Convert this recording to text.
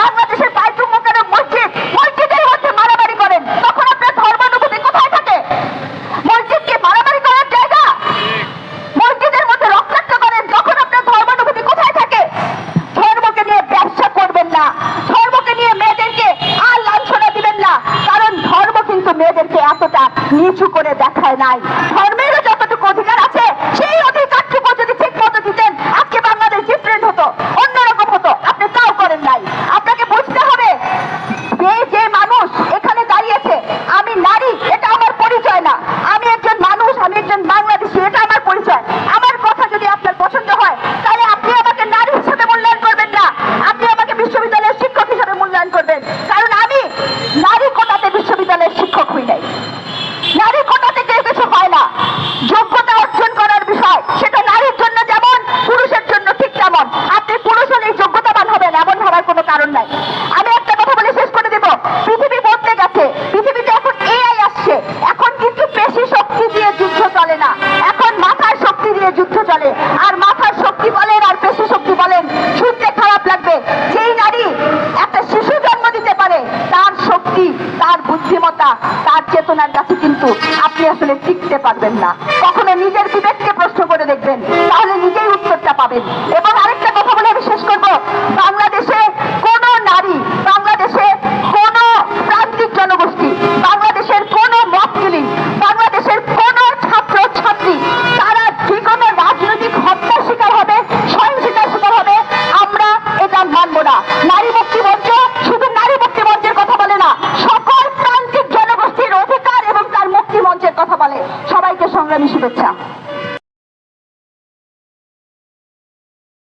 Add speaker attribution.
Speaker 1: বাংলাদেশের বাইতুল মধ্যে মারামারি করেন। তখন আপনার ধর্মানুভূতি কোথায় থাকে? ধর্মকে নিয়ে ব্যবসা করবেন না। ধর্মকে নিয়ে মেয়েদেরকে আর লাঞ্ছনা দিবেন না। কারণ ধর্ম কিন্তু মেয়েদেরকে এতটা নিচু করে দেখায় নাই। ধর্মের Jackson, তার বুদ্ধিমতা তার চেতনার কাছে কিন্তু আপনি আসলে শিখতে পারবেন না। কখনো নিজের বিবেককে প্রশ্ন করে দেখবেন, তাহলে নিজেই উত্তরটা পাবেন। এবং संग्रामी शुभेच्छा